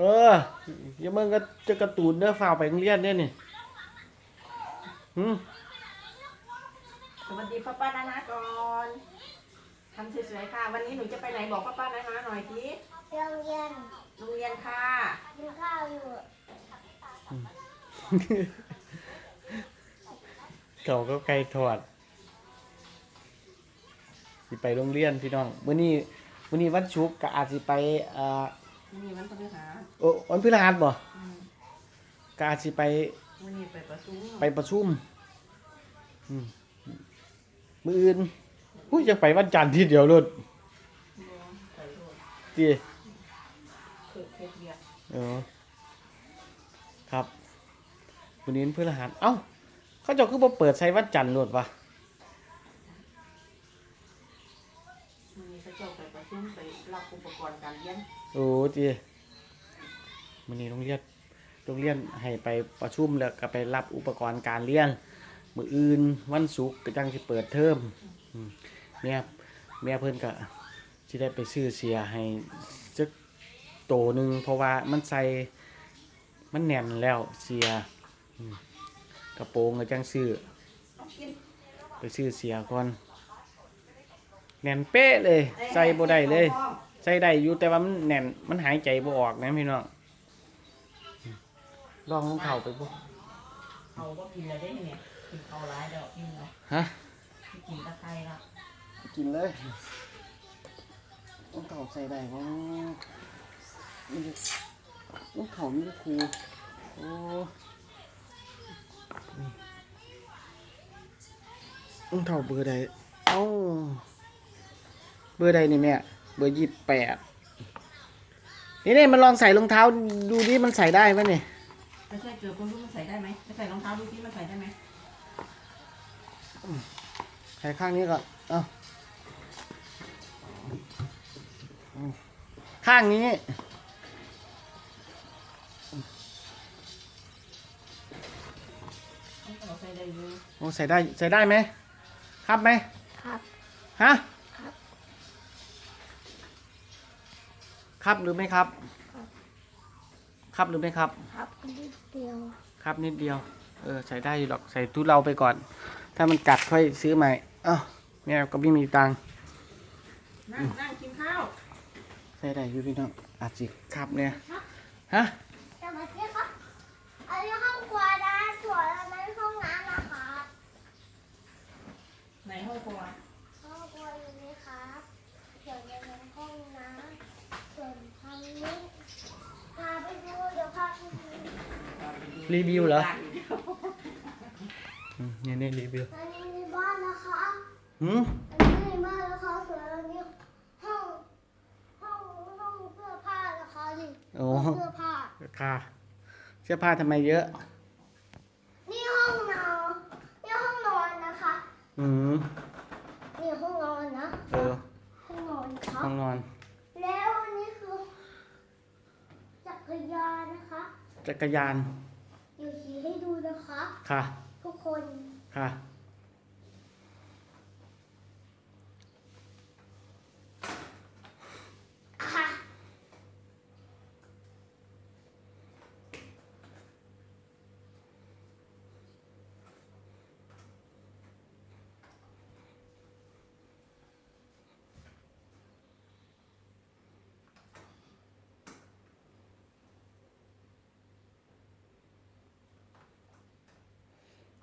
เอออย่ามึงก็จะการะตูนเด้อฝ่าวไปโรงเรียนเด้อนี่หืมสวัสดีป้าป้านานาก่อนทำสวยๆค่ะ วันนี้หนูจะไปไหนบอกป้าป้านานาหน่อยทีโรงเรียนโรงเรียนค่ะกินข้าวอยู่เขาก็ไกลถอดสิไปโรงเรียนพี่น้องมื้อนี้มื้อนี้วันศุกร์ก็อาจสิไปเอ่ อนี่วันพฤหัสโอ้วันพฤหัสบ่อืมก็อาจสิไปวันนี้ไปประชุมไปประชุมอืมมื้ออื่นอุ้ยจะไปวันจันทร์ทีเดียวโลดไปโดนติเกิดเคสเบียดเออครับมื้อนี้วันพฤหัสเอ้าเขาเจ้าคือบ่เปิดใช้วันจันทร์โลดวะ วันนี้ เจ้าไปประชุมไปรับอุปกรณ์การเรียนโอ้ติมื้อนี้โรงเรียนโรงเรียนให้ไปประชุมแล้วก็ไปรับอุปกรณ์การเรียน มืออื่นวันศุกร์ก็จังสิเปิดเทอมอืมแม่แม่เพิ่นก็สิได้ไปซื้อเสียให้จักโตหนึงเพราะว่ามันใส่มันแน่นแล้วเสียอืมกระโปรงก็จังซื้อไปซื้อเสียก่อน แน่นเป๊ะเลย ใส่บ่ได้เลย ใส่ได้อยู่แต่ว่ามันแน่นมันหายใจบ่ออกนะพี่น้องลองลงเข่าไปบ่เขาก็กินเลยได้เนี่ยกินเขาร้ายเดี๋ยวกินเลยฮะกินตะไคร้ละกินเลยลงเข่าใส่ได้บ่มันจะลงเข่ามันจะคูโอ้ลงเข่าเบอร์ใดเอ้าเบอร์ใดนี่แม่เบอร์ยี่สิบแปดนี่นี่มันลองใส่รองเท้าดูดิมันใส่ได้ไหมเนี่ยไม่ใช่เจอคนรู้มันใส่ได้ไหมไปใส่รองเท้าดูที่มันใส่ได้ไหมใส่ข้างนี้ก่อนเอาอืมข้างนี้เขาใส่ได้อยู่โอ้ใส่ได้ใส่ได้ไหมครับไหมครับฮะ ครับครับหรือไม่ครับ ครับหรือไม่ครับ ครับนิดเดียว ครับนิดเดียว เออ ใส่ได้อยู่หรอก ใส่ทุเราไปก่อน ถ้ามันกัดค่อยซื้อใหม่ เอ้าแม่ก็ไม่มีตังค์ นั่งนั่งกินข้าว ใส่ได้อยู่พี่น้องอาจสิครับเนี่ย ฮะสวัสดีครับอันนี้ห้องครัวนะส่วนอันนั้นห้องน้ำนะคะ ในห้องครัว ห้องครัวอยู่นี่ครับส่วนอันนั้นห้องน้ำส่วนทางนี้พาไปดูเดี๋ยวพาไปดู รีวิวเหรออืมนี่นี่รีวิวอันนี้ในบ้านนะคะหืมอันนี้ในบ้านนะคะส่วนอันนี้ห้องห้องห้องเสื้อผ้านะคะนี่โอ้ห้องเสื้อผ้าค่ะ เสื้อผ้าทำไมเยอะ นี่ห้องนอนนี่ห้องนอนนะคะอืมนี่ห้องนอนนะเออห้องนอนครัห้บองนอน แล้วอันนี้คือจักรยานนะคะ จักรยาน เดี๋ยวชี้ให้ดูนะคะ ค่ะ ทุกคน ค่ะค่ะ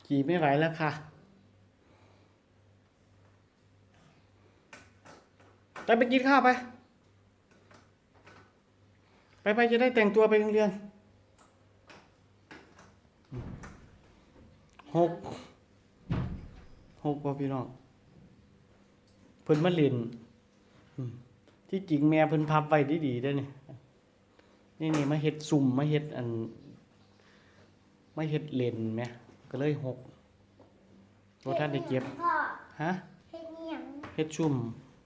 ขี่ไม่ไหวแล้วค่ะไปไปกินข้าวไป ไปไปจะได้แต่งตัวไปโรงเรียนหกหกว่าพี่น้องเพิ่นมาเล่นที่จริงแม่เพิ่นพับไว้ดีๆเด้อนี่นี่นี่มาเฮ็ดสุ่มมาเฮ็ดอันมาเฮ็ดเลนแหม ก็เลยหกบ่ทันได้เก็บ พ่อฮะเฮ็ดเนียงเฮ็ดชุ่ม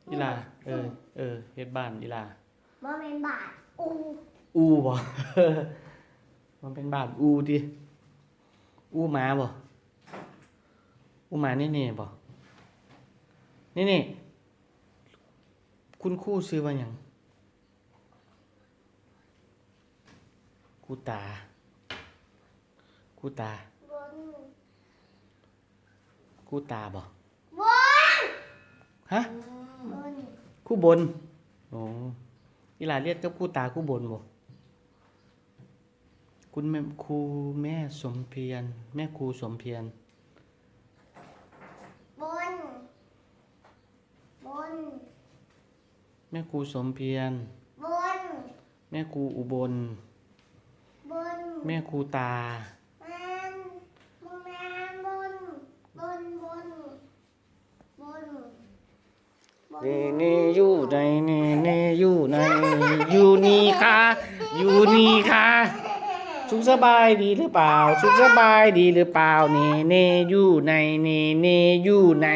อีหลา เออ เออเฮ็ดบ้านอีหลา บ่แม่นบาทอูอูบ่ มันเป็นบ้านอูดิอูหมาบ่ อูหมานี่นี่บ่ นี่นี่คุณครู่ซื้อว่าหยังคู่ตาคู่ตาบน คู่ตาบ่บนฮะบนคู่บนโอ้อีหลาเรียกกับคู่ตาคู่บนบ่คุณแม่ครูแม่สมเพียรแม่ครูสมเพียรบนบนแม่ครูสมเพียรบนแม่ครูอุบลบนแม่ครูตา แมนแมนบนบนบนบนบ นนี่นี่อยู่ในนี่นี่อยู่ในอยู่นี่ค่ะอยู่นี่ค่ะสุขสบายดีหรือเปล่าสุขสบายดีหรือเปล่านี่นี่อยู่ในนี่นี่อยู่ใน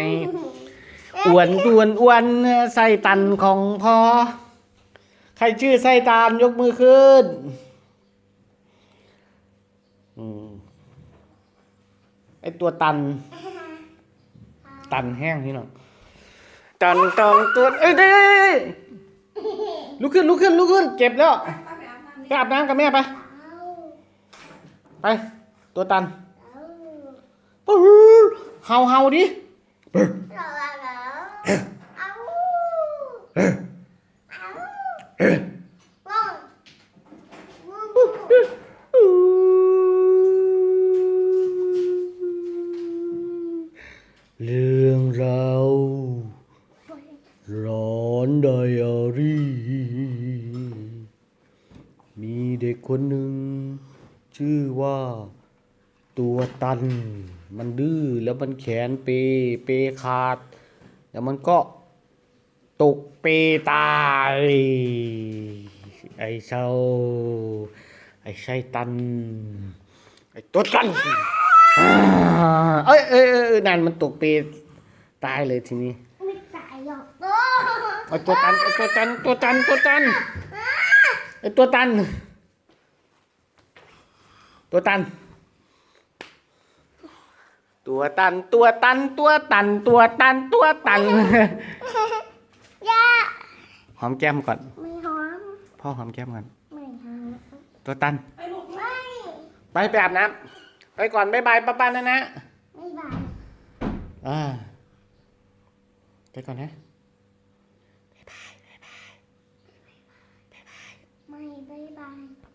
อ้วนอ้วนอ้วนไส้ตันของพ่อใครชื่อไส้ตานยกมือขึ้นไอตัวตัน ตันแห้งพี่น้อ ตันตองตัวเอ้ยเด้ยลุกขึ้นลุกขึ้นลุกขึ้นเจ็บแล้วไปอาบน้ำกับแม่ไป ไป ตัวตันเอาปื้อเฮาเฮาดิเราเอาเอาเอาว่องว่อง เรื่องราวร้อนไดอารี่ มีเด็กคนหนึ่ง ชื่อว่าตัวตัน มันดื้อแล้วมันแขนเป เปขาด แล้วมันก็ตกเปตาย ไอ้เศร้าไอ้ไส้ตัน ไอ้ตัวตันอ่าเอ้ยเอ้ยเอ้ยเอ้ยนั่นมันตกเปตายเลยทีนี้ไม่ตายหรอกไอ้ตัวตันไอ้ตัวตันตัวตันตัวตันไอ้ ตัวตัน ตัวตัน ตัวตัน ตัวตัน ตัวตัน ตัวตัน ตัวตันย่าหอมแก้มก่อน ไม่หอม พ่อหอมแก้มก่อน ไม่หอม ตัวตัน ไปลูกไม่ไปไปอาบน้ำไปก่อนบ๊ายบายป้าป้านะนะไม่บายอ่าไปก่อนนะ